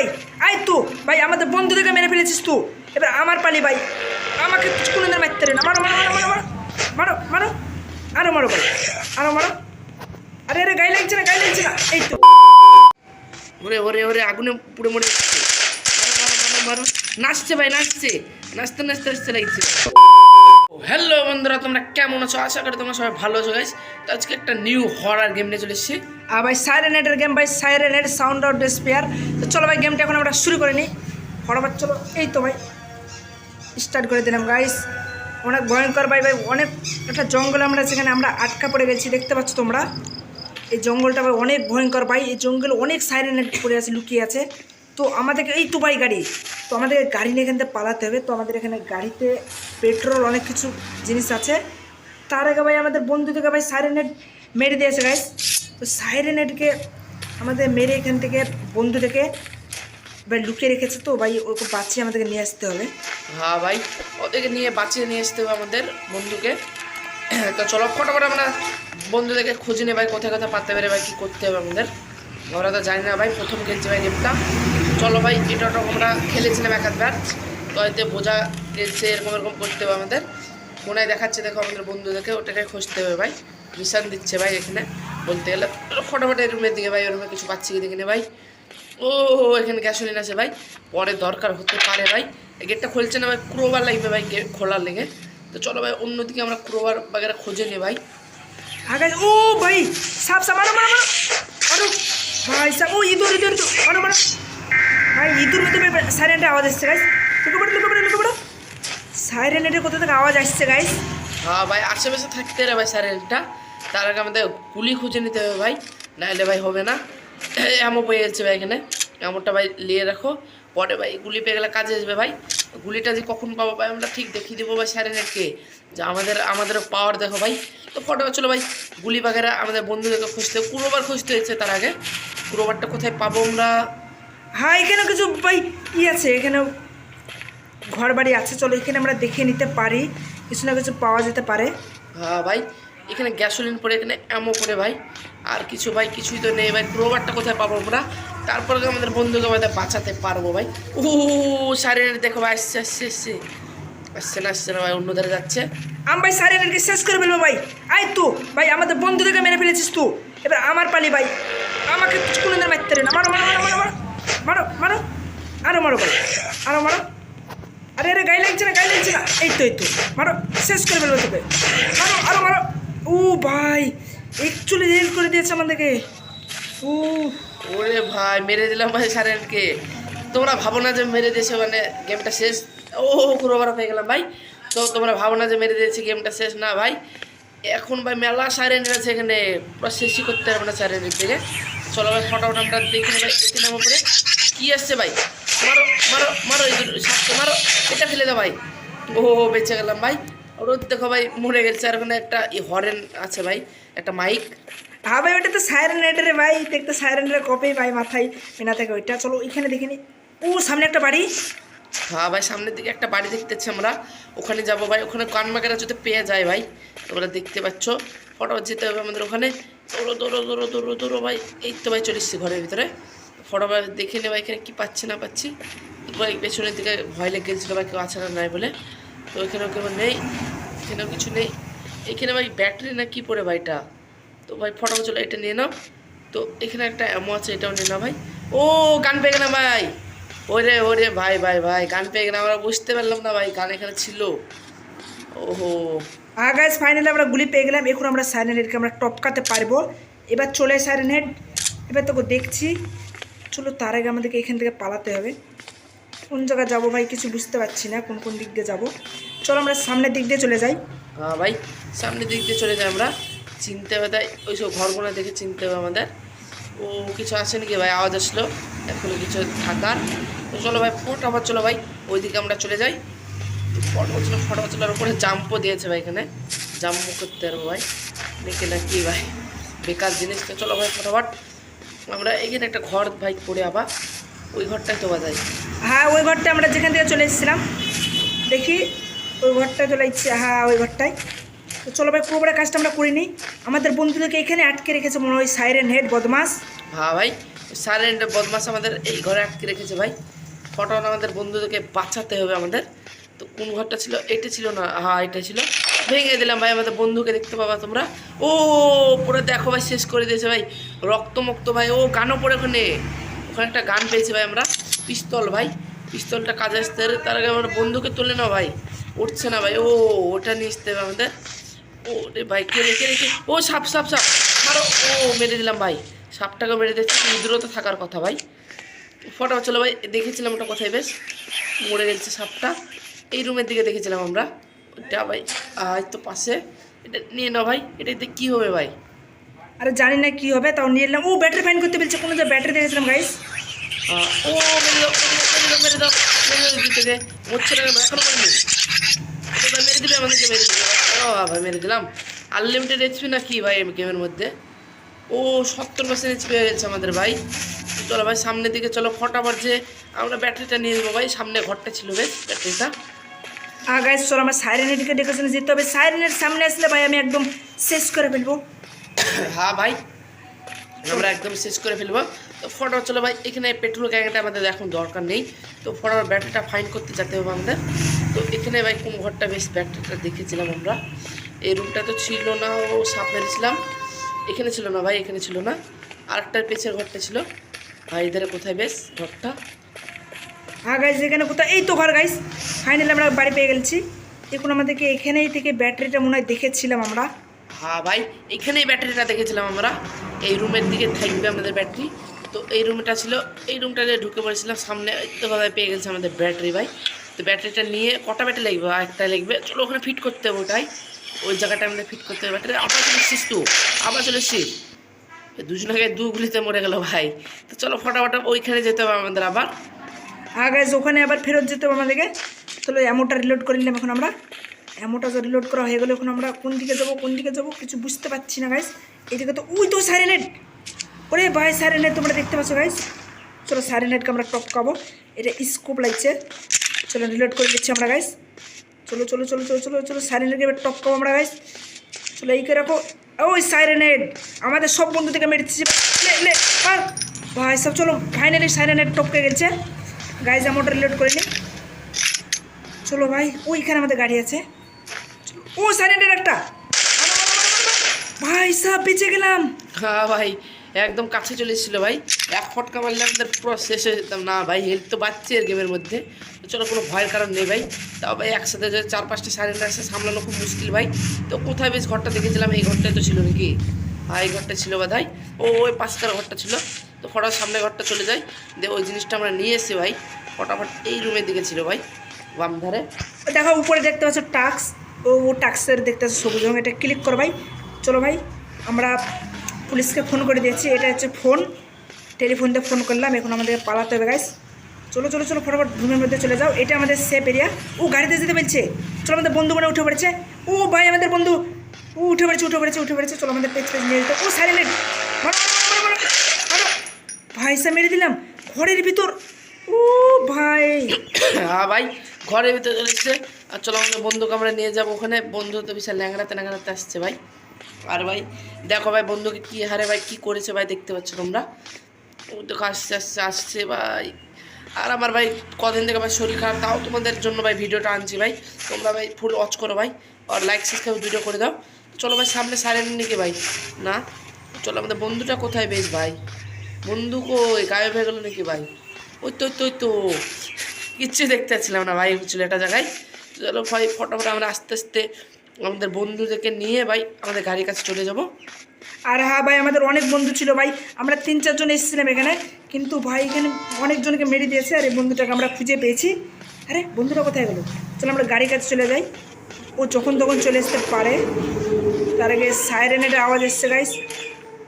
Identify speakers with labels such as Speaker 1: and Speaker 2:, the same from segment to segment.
Speaker 1: ভাই, আয় তো। ভাই, আমাদের বন্ধুদেরকে মেরে ফেলেছিস তো। এবার আমার পালি ভাই। আমাকে কোনো দিন মারতে না। মারো মারো মারো মারো মারো। মারো আরও মারো ভাই। আরও মারো। আরে আরে, গায়ে লাগছে না, গায়ে লাগছে না। এই তো। ওরে ওরে ওরে, আগুনে পুড়ে মারো মারো মারো মারো। নাচছে ভাই, নাচছে। নাচতে নাচতে নাচতে লাগছে। হ্যালো বন্ধুরা, তোমরা কেমন আছো? আশা করি তোমরা সবাই ভালো আছো গাইস তো আজকে একটা নিউ হরার গেম নিয়ে চলে এসেছি। আর ভাই সাইরেনেটের গেম ভাই সাইরেনেট সাউন্ড আউট স্পেয়ার তো চলো ভাই গেমটা এখন আমরা শুরু করে নিই হঠাৎ চলো, এই তো ভাই। স্টার্ট করে দিলাম গাইস অনেক ভয়ঙ্কর, ভাই ভাই, অনেক একটা জঙ্গল আমরা সেখানে আমরা আটকা পড়ে গেছি, দেখতে পাচ্ছ তোমরা? এই জঙ্গলটা, ভাই, অনেক ভয়ঙ্কর, ভাই। এই জঙ্গলে অনেক সাইরেনেট পড়ে আছে, লুকিয়ে আছে। তো আমাদেরকে, এই তো গাড়ি। তো আমাদের গাড়ি নিয়ে এখান থেকে পালাতে হবে। তো আমাদের এখানে গাড়িতে পেট্রোল অনেক কিছু জিনিস আছে। তার আগে ভাই আমাদের বন্ধু থেকে ভাই সাইরেনেট মেরে দিয়েছে গাইস তো সাইরেনেটকে আমাদের মেরে এখান থেকে বন্ধু থেকে ভাই লুকিয়ে রেখেছে তো, ভাই ওকে বাঁচিয়ে আমাদেরকে নিয়ে আসতে হবে।
Speaker 2: হ্যাঁ ভাই, ওদেরকে নিয়ে বাঁচিয়ে নিয়ে আসতে হবে আমাদের বন্ধুকে। তো চলো, ফটাফট আমরা বন্ধুদেরকে খুঁজে নিয়ে ভাই কোথায় কোথায় পাতে পারে, ভাই কী করতে হবে আমাদের। আমরা তো জানি না ভাই, প্রথম খেলছি ভাই গেমটা চলো ভাই এটা আমরা খেলেছিলাম এক হাত তো এতে বোঝা গেছে এরকম এরকম করতে হবে আমাদের। ফোনে দেখাচ্ছে, দেখো আমাদের বন্ধুদেরকে, ওটাকে খুঁজতে হবে ভাই। মিশন দিচ্ছে ভাই এখানে, বলতে গেলে। ফটাফট রুমের দিকে ভাই ওই রুমে কিছু পাচ্ছি কি দেখে নে ভাই। ও, এখানে গ্যাসোলিন আছে ভাই। পরে দরকার হতে পারে ভাই। গেটটা খুলছে না ভাই ক্রোবার লাগবে ভাই গেট খোলার লেগে। তো চলো ভাই, অন্যদিকে আমরা ক্রোবার বাগেরা খুঁজে নিই ভাই।
Speaker 1: ও ভাই, সাপ সাপ মারো মারো। মারো। ভাই সাপ ও, ইঁদুর ইঁদুর ইঁদুর। মারো মারো। ভাই, ইঁদুর মধ্যে সাইরেন্টের আওয়াজ আসছে গাইস লুকো পড়ো লুকো পড়ো লুকো পড়ো। সাইরেন্টের কোথা থেকে আওয়াজ আসছে গাইস
Speaker 2: হ্যাঁ ভাই, আশেপাশে থাকতে রে ভাই স্যারেলটা তার আগে আমাদের গুলি খুঁজে নিতে হবে, ভাই। নাহলে ভাই হবে না। এমন পেয়ে যাচ্ছে ভাই এখানে। এমনটা ভাই নিয়ে রাখো। পরে ভাই গুলি পেয়ে গেলে কাজে আসবে ভাই। গুলিটা যে কখন পাবো ভাই আমরা ঠিক দেখিয়ে দেবো ভাই স্যারেনেটকে যে আমাদের আমাদের পাওয়ার দেখো ভাই। তো ফটো চলো ভাই গুলি বাগেরা আমাদের বন্ধুদেরকে খুঁজতে কুরোবার খুঁজতে হয়েছে তার আগে। কুরোবারটা কোথায় পাবো আমরা?
Speaker 1: হ্যাঁ এখানে কিছু ভাই ই আছে? এখানে ঘর বাড়ি আছে চলো এখানে আমরা দেখে নিতে পারি। কিছু না কিছু পাওয়া যেতে পারে।
Speaker 2: হ্যাঁ ভাই এখানে গ্যাসোলিন পরে এখানে এমও করে ভাই। আর কিছু ভাই, কিছুই তো নেই ভাই ক্রোবারটা কোথায় পাবো আমরা? তারপরে আমাদের বন্ধুকে আমাদের বাঁচাতে পারব ভাই। ও শারীরের দেখো ভাই, আসছে আসছে আসছে। আসছে না আসছে না ভাই, অন্য ধারে যাচ্ছে।
Speaker 1: আমি ভাই সাইরেন্টকে শেষ করে ফেলব ভাই। আয় তো, ভাই, আমাদের বন্ধুদেরকে মেরে ফেলেছিস তো। এবার আমার পালি ভাই। আমাকে কোনো দিন মারতে না। মারো মারো মারো মারো মারো মারো। আরও মারো ভাই, আরও মারো। আরে আরে, গায়ে লাগছে না, গায়ে লাগছে না। এই তো এই তো। মারো, শেষ করে ফেলব তোকে। মারো, আরও মারো। ও ভাই একচুয়ালি রেল করে দিয়েছে আমাদেরকে। ও
Speaker 2: ওরে ভাই, মেরে দিলাম ভাই শারীরকে তোমরা ভাবো না যে মেরে দিয়েছে মানে গেমটা শেষ। ও ক্রোবার হয়ে গেলাম ভাই। তো তোমরা ভাবো না যে মেরে দিয়েছি গেমটা শেষ। না ভাই, এখন ভাই মেলা সাইরেন আছে এখানে। পুরো শেষই করতে পারবে না সাইরেনের থেকে। চলো ভাই, ফটাফট আমরা দেখে নেই ভাই দেখে নেব পরে কী আসছে ভাই? মারো মারো মারো দুটো মারো। এটা ফেলে দাও ভাই। ও বেঁচে গেলাম ভাই। ওর দেখো ভাই, মরে গেছে। আর ওখানে একটা হরেন আছে ভাই। একটা মাইক
Speaker 1: হ্যাঁ ভাই ওটা তো সাইরেন রে ভাই। দেখতে সাইরেনের কপি ভাই মাথায় মেনা থেকে ওইটা। চলো ওইখানে দেখে নি। ও, সামনে একটা বাড়ি।
Speaker 2: হ্যাঁ ভাই, সামনের দিকে একটা বাড়ি দেখতেছি আমরা। ওখানে যাব, ভাই। ওখানে কান মাগেরা যদি পেয়ে যায়, ভাই, তোমরা দেখতে পাচ্ছ। ফটো যেতে হবে আমাদের ওখানে। দৌড়ো দৌড়ো দৌড়ো দৌড়ো দৌড়ো, ভাই। এই তো, ভাই, চলে এসছি ঘরের ভিতরে। ফটো দেখে নে, ভাই, এখানে কী পাচ্ছি, না পাচ্ছি। ভাই, পেছনের দিকে ভয় লেগে গেছিল ভাই, কেউ আছে না নাই বলে। তো এখানেও কেউ নেই, এখানেও কিছু নেই। এখানে ভাই ব্যাটারি না কি পড়ে ভাইটা তো ভাই ফটো চলো এটা নিয়ে নাও। তো এখানে একটা অ্যামো আছে, এটাও নিয়ে নাও ভাই। ও, গান পেয়ে গেলাম ভাই। ওরে ওরে, ভাই ভাই ভাই, গান পেয়ে গেলাম। আমরা বুঝতে পারলাম না ভাই, গান এখানে ছিল। ওহো।
Speaker 1: আর গাইজ ফাইনালি আমরা গুলি পেয়ে গেলাম। এখন আমরা সাইরেন হেডকে আমরা টপকাতে পারব। এবার চলে সাইরেন হেড এবার তোকে দেখছি। চলো, তার আগে আমাদেরকে এখান থেকে পালাতে হবে। কোন জায়গায় যাব ভাই, কিছু বুঝতে পারছি না, কোন কোন দিক দিয়ে যাব। চলো, আমরা সামনের দিক দিয়ে চলে যাই।
Speaker 2: ভাই, সামনের দিক দিয়ে চলে যাই আমরা। চিনতে হবে তাই ওই সব ঘরগুলো দেখে চিনতে হবে আমাদের। ও, কিছু আসে নাকি ভাই? আওয়াজ আসলো। এখনও কিছু থাকার। তো চলো ভাই ফোট আবার চলো ভাই। ওইদিকে আমরা চলে যাই। ফটো ছিল ফটো চলার উপরে জাম্পও দিয়েছে ভাই এখানে। জাম্পও করতে পারব ভাই। দেখে না কি ভাই? বেকার জিনিস। তো চলো ভাই, ফটোফট। আমরা এখানে একটা ঘর ভাই করে আবার ওই ঘরটাই তো বাজাই
Speaker 1: হ্যাঁ ওই ঘরটা আমরা যেখান থেকে চলে এসেছিলাম, দেখি ওই ঘরটা চলে এসেছি হ্যাঁ ওই ঘরটায়। তো চলো ভাই পুরোপুরি কাজটা আমরা করিনি। আমাদের বন্ধুদেরকে এখানে আটকে রেখেছে মনে হয় সাইরেন হেড, বদমাস।
Speaker 2: হ্যাঁ ভাই সাইলেন্ট বদমাস আমাদের এই ঘরে আটকে রেখেছে ভাই। ফটোটা আমাদের বন্ধুদেরকে বাঁচাতে হবে আমাদের। তো কোন ঘরটা ছিল? এটা ছিল না। হ্যাঁ এটা ছিল। ভেঙে দিলাম ভাই, আমাদের বন্ধুকে দেখতে পাবা তোমরা। ও, পুরো দেখো ভাই, শেষ করে দিয়েছে ভাই। রক্তমুক্ত ভাই, ও, গানও পড়ে ওখানে। ওখানে একটা গান পেয়েছি ভাই আমরা। পিস্তল ভাই, পিস্তলটা কাজে আসতে তার আগে আমার বন্ধুকে তুলে নাও ভাই। উঠছে না ভাই ও ওটা নিয়ে আসতে হবে আমাদের ও রে ভাই কে রে কে রে কে ও সাপ সাপ সাপ মারো ও মেরে দিলাম ভাই সাপটাকে মেরে দিচ্ছি দূরত্ব থাকার কথা ভাই ফটো চলো ভাই দেখেছিলাম ওটা কোথায় বেশ মরে গেছে সাপটা এই রুমের দিকে দেখেছিলাম আমরা ওটা ভাই আজ তো পাশে এটা নিয়ে নাও ভাই এটাতে কী হবে ভাই
Speaker 1: আরে জানি না কি হবে তাও নিয়ে এলাম ও ব্যাটারি ফাইন করতে বলছে কোনো যে ব্যাটারি দেখেছিলাম গাইস
Speaker 2: ও মেরে দাও মেরে দাও মেরে দাও মেরে দাও দিতে দে হচ্ছে ভাই মেরে দিবে আমাদেরকে মেরে দিবে। ও ভাই মেরে দিলাম। আনলিমিটেড এইচপি না কি ভাই গেমের মধ্যে? ও সত্তর পার্সেন্ট এইচপি হয়ে গেছে আমাদের ভাই। চলো ভাই সামনের দিকে চলো ফটাফট যে আমরা ব্যাটারিটা নিয়ে যাব ভাই। সামনে ঘরটা ছিল বেশ ব্যাটারিটা
Speaker 1: আর গাইস চলো আমার সাইরেনেটিকে ডেকেশনে যেতে হবে। সাইরেনের সামনে আসলে ভাই আমি একদম শেষ করে ফেলব।
Speaker 2: হ্যাঁ ভাই আমরা একদম শেষ করে ফেলব। তো ফটো চলো ভাই এখানে পেট্রোল গ্যাংটা আমাদের এখন দরকার নেই। তো ফটোর ব্যাটারিটা ফাইন করতে যেতে হবে আমাদের। তো এখানে ভাই কোন ঘরটা বেশ ব্যাটারিটা দেখেছিলাম আমরা। এই রুমটা তো ছিল না ও সাপ মেরেছিলাম এখানে ছিল না ভাই এখানে ছিল না। আরেকটার পেছের ঘরটা ছিল। ভাই এদের কোথায় বেশ ঘরটা?
Speaker 1: হ্যাঁ গাইস এখানে কোথায়? এই তো ঘর গাইস ফাইনালি আমরা বাড়ি পেয়ে গেছি। এখন আমাদেরকে এখানেই থেকে ব্যাটারিটা মনে হয় দেখেছিলাম আমরা।
Speaker 2: হ্যাঁ ভাই এখানেই ব্যাটারিটা দেখেছিলাম আমরা। এই রুমের দিকে থাকবে আমাদের ব্যাটারি। তো এই রুমটা ছিল এই রুমটাতে ঢুকে পড়েছিলাম। সামনে তো পেয়ে গেছে আমাদের ব্যাটারি ভাই। তো ব্যাটারিটা নিয়ে কটা ব্যাটারি লাগবে? একটা লাগবে। চলো ওখানে ফিট করতে হবে ওটাই। ওই জায়গাটা আমাদের ফিট করতে হবে। ব্যাটারি আবার চলে এসছিস তো আবার চলে এসছিস। এই দুজনকে দু গুলিতে মরে গেল ভাই। তো চলো ফটাফটা ওইখানে যেতে হবে আমাদের আবার।
Speaker 1: হ্যাঁ ওখানে আবার ফেরত যেতে হবে আমাদেরকে। চলো অ্যামোটা রিলোড করে নিলাম এখন আমরা। অ্যামোটা রিলোড করা হয়ে গেলে এখন আমরা কোন দিকে যাব, কোন দিকে যাব কিছু বুঝতে পারছি না গাইস এদিকে তো উই তো সাইরেনেট ওরে ভাই সাইরেনেট তোমরা দেখতে পাচ্ছ গাইস চলো সাইরেনেটকে আমরা টপকাবো এটা স্কোপ লাগছে। চলো রিলোড করে দিচ্ছি আমরা গাইস চলো চলো চলো চলো চলো চলো সাইরেন সাইরেনেটকে এবার টপকাবো আমরা গাইস চলো, এই রাখো। ওই সাইরেনেট আমাদের সব বন্ধু থেকে মেরে দিচ্ছি। লে লে, আর, ভাই সব চলো ফাইনালি সাইরেনেট টপকে গেছে। গাইজ মোটর রিলোড করে নিই। চলো, ভাই, ওইখানে আমাদের গাড়ি আছে। ও সাইরেন্টের একটা। ভাই সব বেঁচে গেলাম।
Speaker 2: হ্যাঁ ভাই, একদম কাছে চলে এসেছিল, ভাই। এক ফটকা মারলে আমাদের পুরো শেষ হয়ে যেতাম। না ভাই হেলথ তো বাচ্চে এর গেমের মধ্যে। তো চলো, কোনো ভয়ের কারণ নেই ভাই। তাও ভাই, একসাথে যে চার পাঁচটা সাইলেন্ট আসে সামলানো খুব মুশকিল ভাই। তো কোথায় বেশ ঘরটা দেখেছিলাম, এই ঘরটাই তো ছিল নাকি? হ্যাঁ এই ঘরটা ছিল বোধ ও ওই পাঁচকার ঘরটা ছিল। তো ফটার সামনে ঘরটা চলে যাই। দিয়ে ওই জিনিসটা আমরা নিয়ে এসে ভাই। ফটাফট এই রুমের দিকে ছিল ভাই, বাম ধারে।
Speaker 1: দেখো, উপরে দেখতে পাচ্ছ টাক্স। ও ও টাক্সের দেখতে পাচ্ছ সবুজ রঙ এটা ক্লিক করো ভাই। চলো ভাই, আমরা পুলিশকে ফোন করে দিয়েছি। এটা হচ্ছে ফোন টেলিফোন দিয়ে ফোন করলাম, এখন আমাদের পালাতে হবে গাইস চলো চলো চলো, ফটাফট রুমের মধ্যে চলে যাও। এটা আমাদের সেফ এরিয়া ও, গাড়িতে যেতে বলছে। চলো, আমাদের বন্ধু মানে উঠে পড়েছে। ও, ভাই, আমাদের বন্ধু। ও, উঠে পড়েছে উঠে পড়েছে উঠে পড়েছে। চলো, আমাদের পেজ পেজ নিয়ে যেতে ও সাইলেন্ট ভাই সা মেরে দিলাম। ঘরের ভিতর। ও, ভাই।
Speaker 2: হ্যাঁ ভাই, ঘরের ভিতরে চলে এসছে। আর চলো, আমাদের বন্ধুকে আমরা নিয়ে যাব ওখানে। বন্ধু তো বিশাল ল্যাংড়াতে ল্যাংড়াতে আসছে, ভাই। আর ভাই, দেখো, ভাই, বন্ধুকে কী হারে, ভাই, কী করেছে, ভাই, দেখতে পাচ্ছ তোমরা? দেখো আসছে আসছে আসছে ভাই। আর আমার ভাই কদিন থেকে ভাই শরীর খারাপ, তাও তোমাদের জন্য ভাই ভিডিওটা আনছি ভাই। তোমরা ভাই ফুল ওয়াচ করো ভাই। আর লাইক সাবস্ক্রাইব ভিডিও করে দাও। চলো ভাই, সামনে সারেন নাকি ভাই। না? চলো, আমাদের বন্ধুটা কোথায় বেশ ভাই? বন্ধু কই? গায়েব হয়ে গেলো নাকি ভাই? ওই তো ওই তো ওই তো। কিচ্ছু দেখতে পাচ্ছিলাম না ভাই ছিল একটা জায়গায়। চলো ভাই, ফটোফট আমরা আস্তে আস্তে আমাদের বন্ধুদেরকে নিয়ে ভাই আমাদের গাড়ির কাছে চলে যাব।
Speaker 1: আর হ্যাঁ ভাই, আমাদের অনেক বন্ধু ছিল ভাই। আমরা তিন, চারজন এসেছিলাম এখানে। কিন্তু ভাই, এখানে অনেকজনকে মেরে দিয়েছে আর এই বন্ধুটাকে আমরা খুঁজে পেয়েছি। আরে বন্ধুটা কোথায় গেলো? চলো আমরা গাড়ির কাছে চলে যাই। ও যখন তখন চলে আসতে পারে। তার আগে সাইরেনের আওয়াজ এসছে গাইস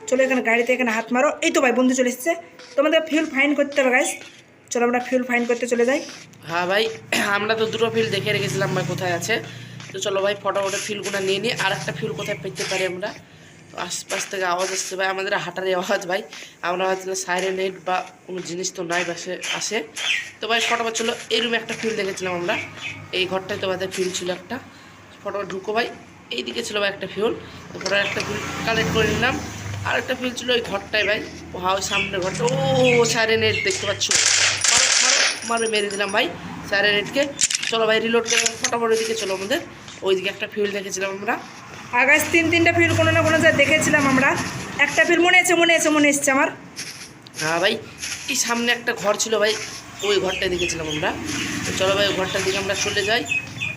Speaker 1: চলো এখানে গাড়িতে এখানে হাত মারো। এই তো ভাই, বন্ধু চলে এসছে। তোমাদের ফিউল ফাইন করতে হবে গাইস চলো আমরা ফিউল ফাইন করতে চলে যাই।
Speaker 2: হ্যাঁ ভাই, আমরা তো দুটো ফিল দেখে রেখেছিলাম ভাই, কোথায় আছে। তো চলো ভাই, ফটোফটো ফিলগুলো নিয়ে নিই। আর একটা ফিল কোথায় পেতে পারি আমরা? আশপাশ থেকে আওয়াজ আসছে ভাই, আমাদের হাঁটার আওয়াজ ভাই। আমরা ভাবছিলাম সাইরেন নেট বা কোনো জিনিস তো নাই বাসে, আসে। তো ভাই, ফটোফট চলো, এই রুমে একটা ফিল দেখেছিলাম আমরা। এই ঘরটায় তো আমাদের ফিল ছিল একটা। ফটোফট ঢুকো ভাই, এইদিকে ছিল ভাই একটা ফিউল তো ফটো একটা ফিল কালেক্ট করে নিলাম। আর একটা ফিল ছিল ওই ঘরটায় ভাই, ও হা ওই সামনের ঘরটা। ও সারে নেট দেখতে পাচ্ছ। মারো মারো দিলাম ভাই সারে নেটকে চলো ভাই রিলোড করে ফটাফট দিকে চলো আমাদের। ওইদিকে একটা ফিল দেখেছিলাম আমরা।
Speaker 1: গাইস তিন তিনটা ফিল কোনো না কোনো জায়গায় দেখেছিলাম আমরা। একটা ফিল মনে আছে মনে আছে, মনে এসছে আমার।
Speaker 2: হ্যাঁ ভাই, এই সামনে একটা ঘর ছিল ভাই, ওই ঘরটায় দেখেছিলাম আমরা। চলো ভাই, ওই ঘরটার দিকে আমরা চলে যাই।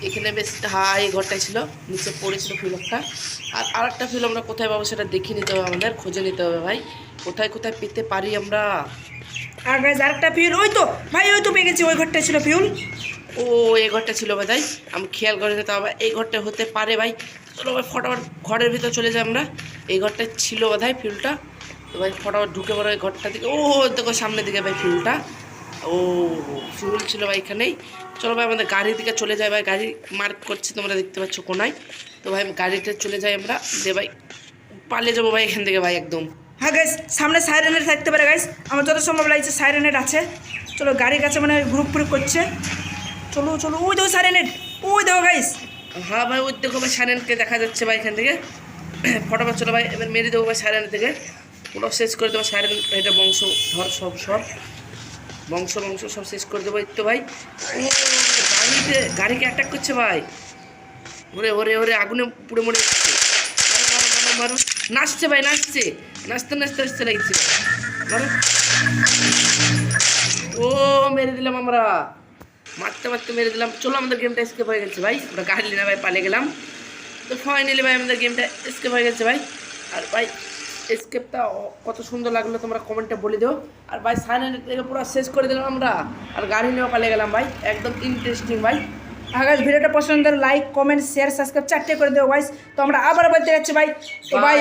Speaker 2: এখানে বেশ হ্যাঁ এই ঘরটাই ছিল। নিচে পড়েছিল ফিলকটা আর আরেকটা ফিল আমরা কোথায় পাবো সেটা দেখে নিতে হবে আমাদের, খুঁজে নিতে হবে ভাই। কোথায় কোথায় পেতে পারি আমরা?
Speaker 1: আর গাইস আরেকটা ফিল ওই তো, ভাই, ওই তো পেয়ে গেছি, ওই ঘরটায় ছিল ফিউল
Speaker 2: ও, এই ঘরটা ছিল ভাই আমি খেয়াল করে নিতে হবে এই ঘরটা হতে পারে ভাই। চলো ভাই, ফটাফট ঘরের ভিতর চলে যাই আমরা। এই ঘরটা ছিল বোধ ফিউলটা তো ভাই, ফটাফট ঢুকে পড়ো এই ঘরটা থেকে ও, দেখো সামনের দিকে ভাই ফিউলটা ও ফিউল ছিল ভাই এখানেই। চলো ভাই, আমাদের গাড়ির দিকে চলে যাই ভাই। গাড়ি মার্ক করছে, তোমরা দেখতে পাচ্ছ কোনায়। তো ভাই, গাড়িতে চলে যাই আমরা। যে ভাই, পালিয়ে যাব ভাই এখান থেকে ভাই একদম।
Speaker 1: হ্যাঁ গাইস সামনে সাইরেনের থাকতে পারে গাইস আমার যত সম্ভব লাগছে সাইরেনের আছে। চলো, গাড়ির কাছে মানে গ্রুপ গ্রুপ করছে। চলো চলো, ওই দেখো সাইরেনের ওই দেখো গাইস
Speaker 2: হ্যাঁ ভাই, ওই দেখো ভাই সাইলেন্টকে দেখা যাচ্ছে ভাই এখান থেকে। ফটোফট চলো ভাই, এবার মেরে দেবো ভাই সাইলেন্ট থেকে পুরো শেষ করে দেবো সাইলেন্ট এটা বংশ, ধর সব সব। বংশ বংশ সব শেষ করে দেবো তো ভাই। গাড়িতে গাড়িকে অ্যাটাক করছে ভাই। ওরে ওরে ওরে, আগুনে পুড়ে মরে যাচ্ছে। নাচছে ভাই, নাচছে। নাচতে নাচতে নাচতে লাগছে ও, মেরে দিলাম আমরা। মারতে মারতে মেরে দিলাম। চলো আমাদের গেমটা স্কেপ হয়ে গেছে ভাই। আমরা গাড়ি নিয়ে ভাই পালিয়ে গেলাম। তো ফাইনালি ভাই আমাদের গেমটা স্কেপ হয়ে গেছে ভাই। আর ভাই স্কেপটা কত সুন্দর লাগল তোমরা কমেন্টে বলে দিও। আর ভাই সাইন থেকে পুরো শেষ করে দিলাম আমরা। আর গাড়ি নিয়েও পালিয়ে গেলাম ভাই। একদম ইন্টারেস্টিং ভাই।
Speaker 1: আর ভিডিওটা পছন্দ লাইক কমেন্ট শেয়ার সাবস্ক্রাইব চারটে করে দেবো ভাই তো আমরা আবার বলতে যাচ্ছি ভাই। তো ভাই.